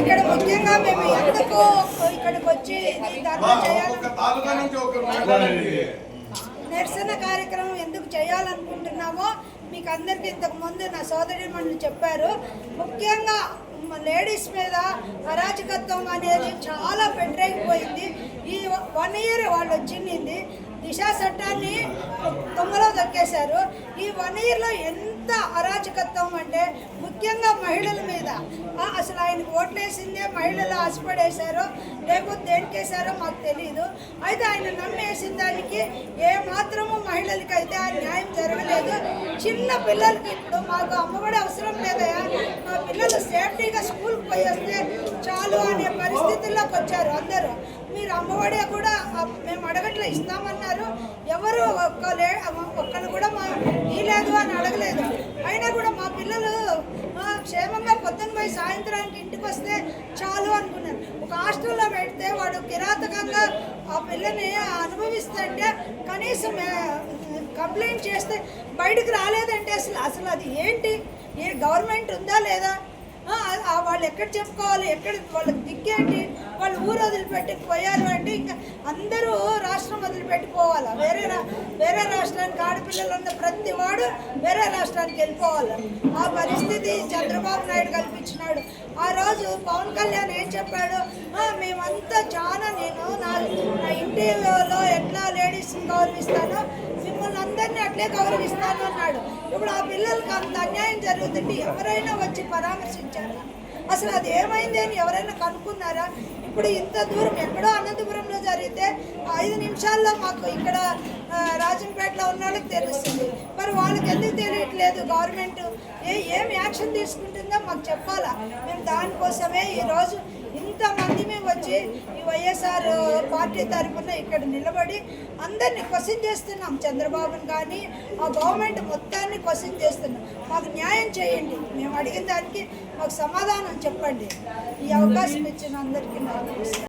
ఇక్కడ ముఖ్యంగా మేము ఎందుకు ఇక్కడికి వచ్చి ఈ ధర్నా చేయాలి? నిరసన కార్యక్రమం ఎందుకు చేయాలనుకుంటున్నామో మీకు అందరికీ ఇంతకు ముందు నా సోదరి మనులు చెప్పారు. ముఖ్యంగా లేడీస్ మీద అరాచకత్వం అనేది చాలా పెట్టలేకపోయింది ఈ వన్ ఇయర్ వాళ్ళు వచ్చింది. దిశా చట్టాన్ని తొంగలో దొక్కేశారు ఈ వన్ ఇయర్లో ఎంత అరాచకత్వం అంటే ముఖ్యంగా మహిళల మీద. అసలు ఆయనకు ఓట్లేసిందే మహిళలు ఆశపడేశారో లేకపోతే దేనికేశారో మాకు తెలియదు అయితే ఆయన నమ్మేసిన దానికి ఏ మాత్రము మహిళలకి అయితే ఆ న్యాయం జరగలేదు. చిన్న పిల్లలకి ఇప్పుడు మాకు అమ్మఒడి అవసరం లేదయా? మా పిల్లలు వస్తే చాలు అనే పరిస్థితుల్లోకి వచ్చారు అందరూ. మీరు అమ్మఒడే కూడా మేము అడగట్లే ఇస్తామన్నారు. ఎవరు ఒక్క లే ఒక్కరు కూడా మా ఇలేదు అని అడగలేదు. అయినా కూడా మా పిల్లలు క్షేమంగా పొద్దున్న పోయి సాయంత్రానికి ఇంటికి వస్తే చాలు అనుకున్నారు. ఒక హాస్టల్లో పెడితే వాడు కిరాతకంగా ఆ పిల్లని అనుభవిస్తుంటే కనీసం కంప్లైంట్ చేస్తే బయటకు రాలేదంటే అసలు అసలు అది ఏంటి? ఏ గవర్నమెంట్ ఉందా లేదా? వాళ్ళు ఎక్కడ చెప్పుకోవాలి ఎక్కడ వాళ్ళకి దిక్కేంటి వాళ్ళు ఊరు వదిలిపెట్టి పోయారు అంటే ఇంకా అందరూ రాష్ట్రం వదిలిపెట్టిపోవాలా? వేరే వేరే రాష్ట్రానికి ఆడపిల్లలు ఉన్న ప్రతి వాడు వేరే రాష్ట్రానికి వెళ్ళిపోవాలి. ఆ పరిస్థితి చంద్రబాబు నాయుడు కల్పించినాడు. ఆ రోజు పవన్ కళ్యాణ్ ఏం చెప్పాడు? మేమంతా చాలా నేను నా నా ఇంటిలో ఎట్లా లేడీస్ని గౌరవిస్తానో మిమ్మల్ని అందరినీ అట్లే గౌరవిస్తాను అన్నాడు. ఇప్పుడు ఆ పిల్లలకి అంత అన్యాయం జరుగుతుంది ఎవరైనా వచ్చి పరామర్శించారా? అసలు అది ఏమైంది అని ఎవరైనా కనుక్కున్నారా? ఇప్పుడు ఇంత దూరం ఎక్కడో అనంతపురంలో జరిగితే ఐదు నిమిషాల్లో మాకు ఇక్కడ రాజంపేటలో ఉన్న వాళ్ళకి తెలుస్తుంది. మరి వాళ్ళకి ఎందుకు తెలియట్లేదు గవర్నమెంట్? ఏ ఏం యాక్షన్ తీసుకుంటుందో మాకు చెప్పాలా? మేము దానికోసమే ఈరోజు వచ్చి ఈ వైఎస్ఆర్ పార్టీ తరఫున ఇక్కడ నిలబడి అందరినీ క్వశ్చన్ చేస్తున్నాం. చంద్రబాబుని కానీ ఆ గవర్నమెంట్ మొత్తాన్ని క్వశ్చన్ చేస్తున్నాం. మాకు న్యాయం చేయండి. మేము అడిగిన దానికి మాకు సమాధానం చెప్పండి. ఈ అవకాశం ఇచ్చిన అందరికీ నాకు